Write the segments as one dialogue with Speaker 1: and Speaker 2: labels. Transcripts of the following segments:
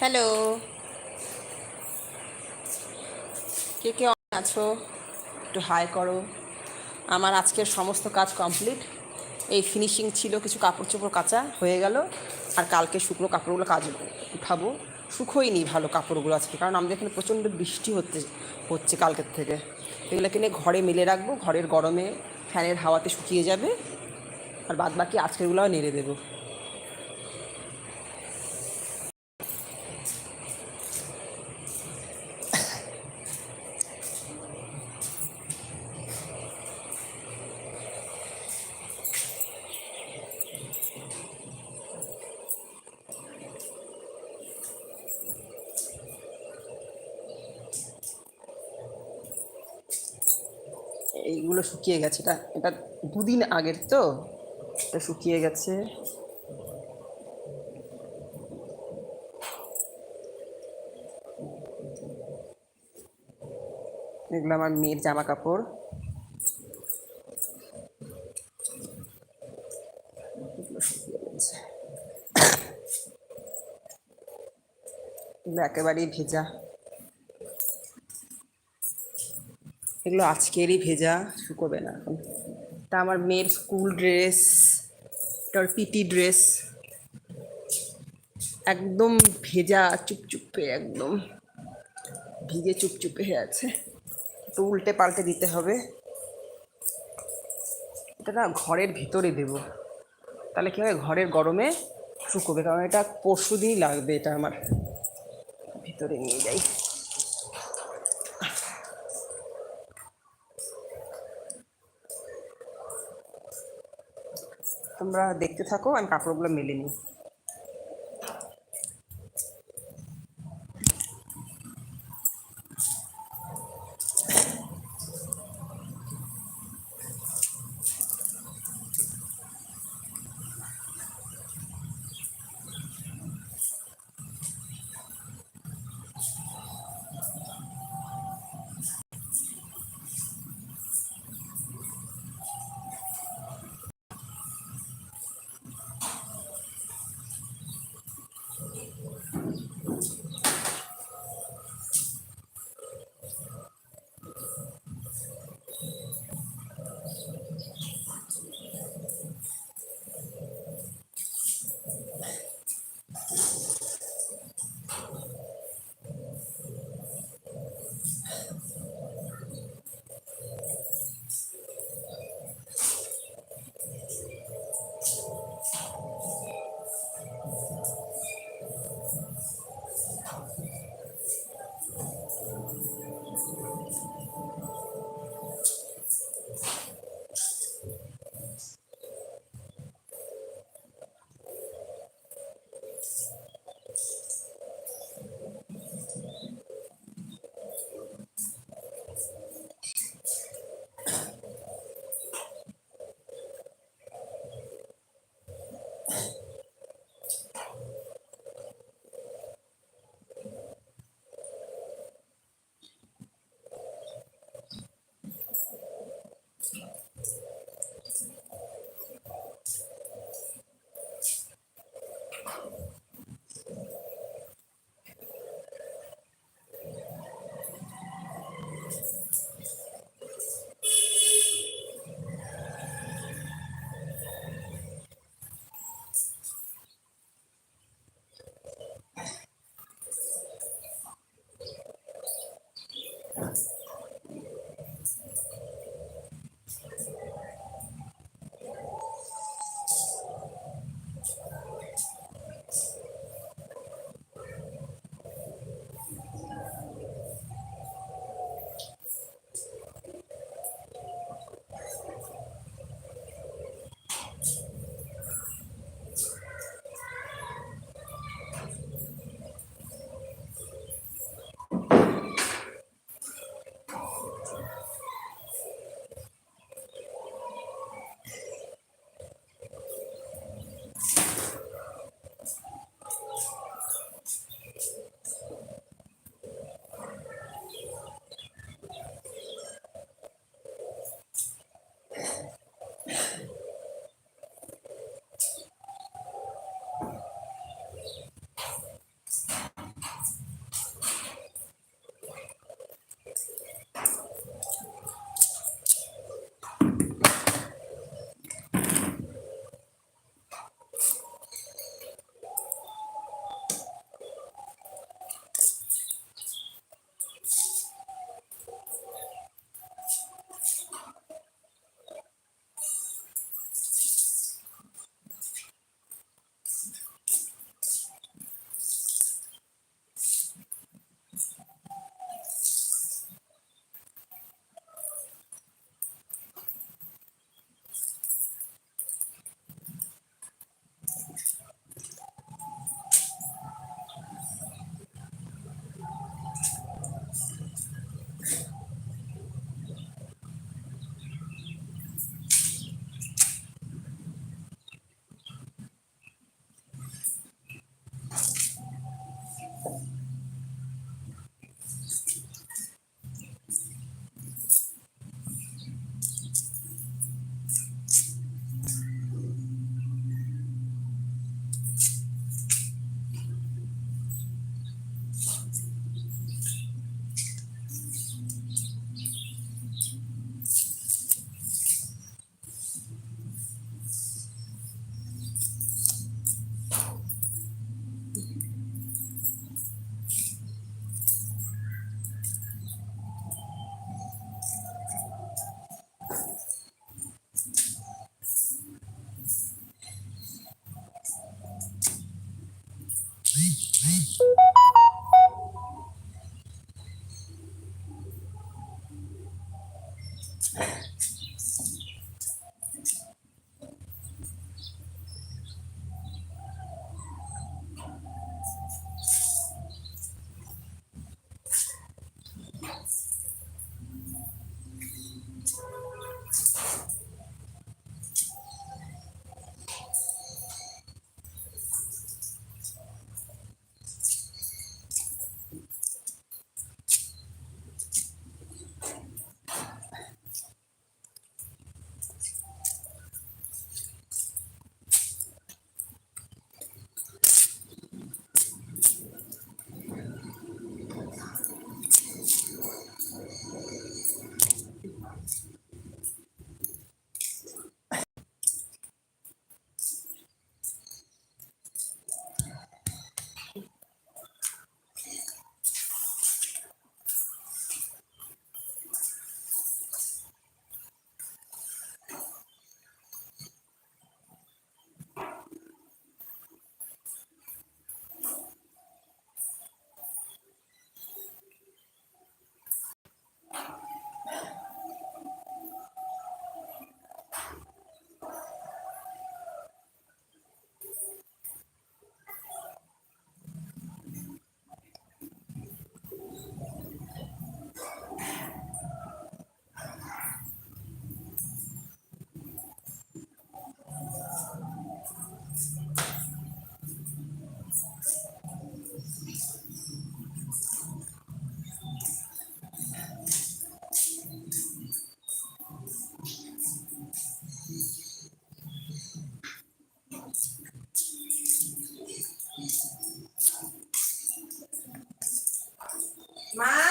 Speaker 1: Hello. কে কে আছো? একটু high করো। আমার আজকের সমস্ত কাজ কমপ্লিট এই ফিনিশিং ছিল কিছু কাপড় চোপড় কাচা হয়ে গেল। আর কালকে শুকনো কাপড়গুলো কাজ উঠাবো। শুকোয়নি ভালো কাপড়গুলো আজকে, কারণ আমাদের এখানে প্রচণ্ড বৃষ্টি হচ্ছে হচ্ছে কালকের থেকে। এগুলো কিনে ঘরে মেলে রাখব। ঘরের গরমে ফ্যানের হাওয়াতে শুকিয়ে যাবে। আর বাদ বাকি আজকেরগুলোও নেড়ে দেবো। শুকিয়ে গেছে। এটা এটা দুদিন আগের তো? এটা শুকিয়ে গেছে। এগুলো আমার মেয়ের জামা কাপড় একেবারেই ভেজা। এগুলো আজকেরই ভেজা, শুকোবে না এখন। তা আমার মেয়ের স্কুল ড্রেস, তার পিটি ড্রেস। একদম ভেজা, চুপচুপে একদম। ভিজে চুপচুপে হয়ে আছে। একটু উল্টে পাল্টে দিতে হবে। এটা না ঘরের ভিতরে দেব। তাহলে কী হবে ঘরের গরমে শুকোবে, কারণ এটা পরশু দিনই লাগবে এটা আমার। ভিতরে নিয়ে যাই। তোমরা দেখতে থাকো আমি কাপড়গুলো মেলে নিই। মা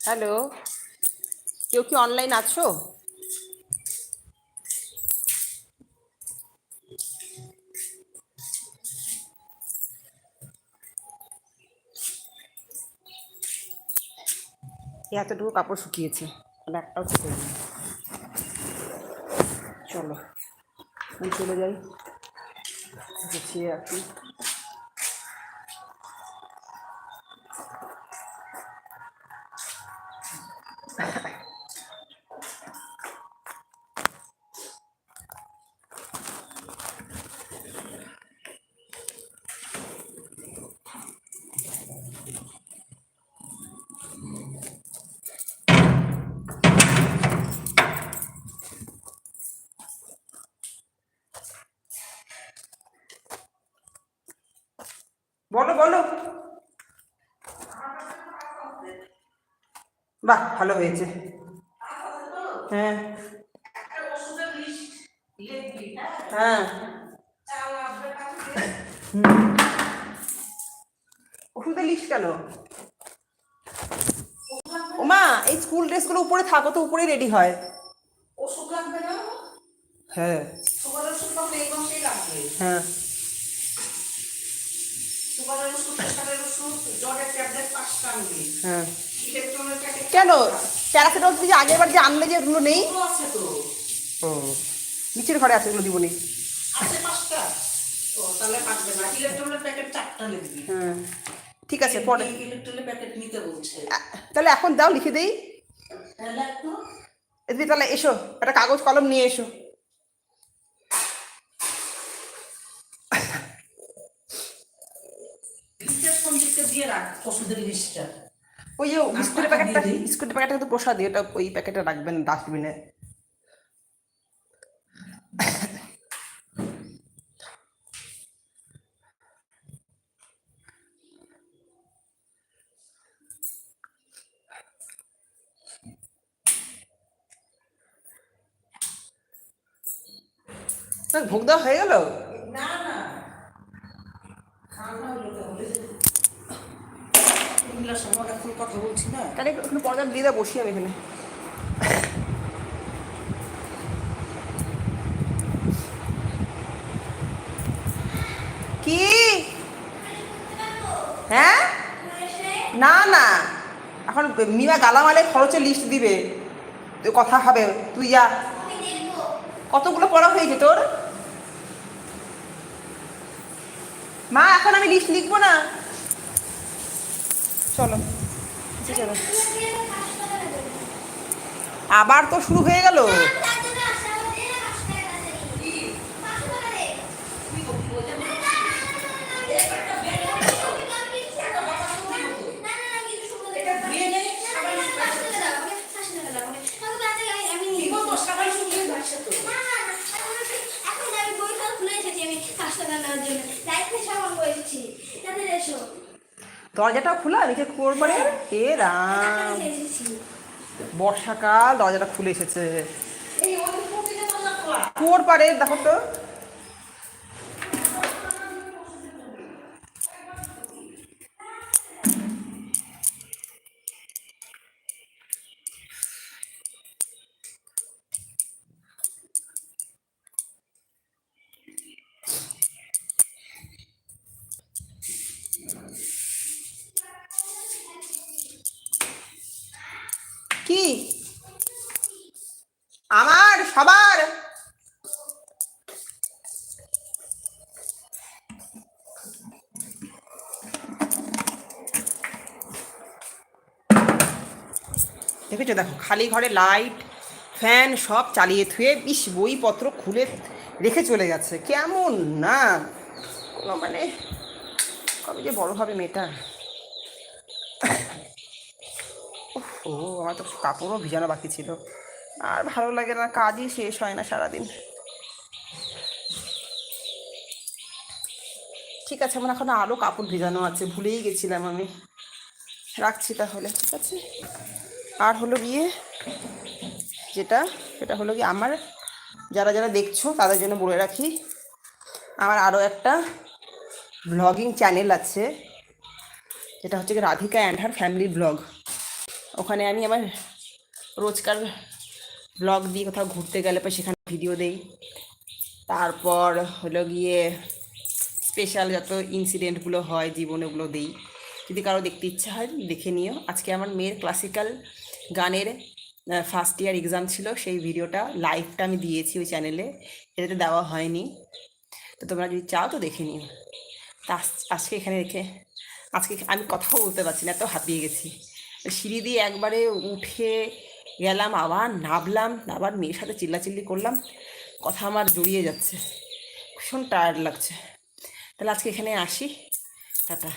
Speaker 1: হ্যালো, কেউ কি অনলাইন আছো? এতটুকু কাপড় শুকিয়েছে একটাও শুকিয়ে চলো চলে যাই। গুছিয়ে রাখি। বলো বলো। বাহ ভালো হয়েছে। হ্যাঁ। হ্যাঁ। ওষুধের লিস্ট কেন? ওমা এই স্কুল ড্রেসগুলো উপরে থাকো তো উপরেই রেডি হয়।
Speaker 2: ওষুধ লাগবে না?
Speaker 1: হ্যাঁ। হ্যাঁ। কেন? প্যারাসিটামল যে আগের বার যে আনলে যে ওগুলো নেই? ও। নিচের ঘরে আছে ওগুলো দিবনি হ্যাঁ। ঠিক আছে পরে। তাহলে এখন দাও লিখে দেই।
Speaker 2: তাহলে
Speaker 1: এসো। একটা কাগজ কলম নিয়ে এসো।
Speaker 2: দিয়ে রাখ
Speaker 1: ওই যে বিস্কুটের প্যাকেটটা। বিস্কুটের প্যাকেটটা কিন্তু প্রসাদী ওটা ওই প্যাকেটে রাখবেন ডাস্টবিনে ভোগ দেওয়া হয়ে গেল
Speaker 2: না না খাওয়া হলো তাহলে এগুলোর সময় এখন না
Speaker 1: এখানে। কি? হ্যাঁ? না না। এখন মিমা গালামালে খরচের লিস্ট দিবে। কথা হবে, তুই যা। কতগুলো পড়া হয়েছে তোর? মা, এখন আমি লিস্ট লিখব না? চলো। চলো আবার তো শুরু হয়ে গেল।
Speaker 2: তো
Speaker 1: দরজাটা খোলা নিচে কুয়োর পরে এ রাম। বর্ষাকাল দরজাটা খুলে এসেছে। কুয়োর পারে দেখো তো। কি? আমার, সবার? দেখেছ? দেখো, খালি ঘরে লাইট, ফ্যান সব চালিয়ে থুয়ে বিশ বইপত্র খুলে রেখে চলে গেছে কেমন না? মানে কবে যে বড় হবে মেয়েটা। ও, আমার তো কাপড়ও ভিজানো বাকি ছিল। আর ভালো লাগে না, কাজই শেষ হয় না সারাদিন। ঠিক আছে, আমার এখন আরও কাপড় ভিজানো আছে, ভুলেই গেছিলাম আমি। রাখছি তাহলে, ঠিক আছে? আর হলো গিয়ে যেটা, সেটা হলো গিয়ে আমার, যারা যারা দেখছ, তাদের জন্য বলে রাখি, আমার আরও একটা ব্লগিং চ্যানেল আছে। যেটা হচ্ছে কি Radhika and her family blog ওখানে আমি আমার রোজকার ব্লগ দিই কোথাও ঘুরতে গেলে পর সেখানে ভিডিও দেই। তারপর হলো গিয়ে স্পেশাল যত ইনসিডেন্টগুলো হয় জীবনে ওগুলো দিই। যদি কারও দেখতে ইচ্ছা হয় দেখে নিও। আজকে আমার মেয়ের ক্লাসিক্যাল গানের ফার্স্ট ইয়ার এক্সাম ছিল, সেই ভিডিওটা লাইভটা আমি দিয়েছি ওই চ্যানেলে এটাতে দেওয়া হয়নি। তো তোমরা যদি চাও তো দেখে নিও। তা আজকে এখানে রেখে, আজকে আমি কথাও বলতে পারছি না, এত হাঁপিয়ে গেছি। সিঁড়ি দিয়ে একবারে উঠে গেলাম, আবার নামলাম, আবার মেয়ের সাথে চিল্লাচিল্লি করলাম। কথা আমার জড়িয়ে যাচ্ছে। ভীষণ টায়ার্ড লাগছে। তাহলে আজকে এখানে আসি। টাটা।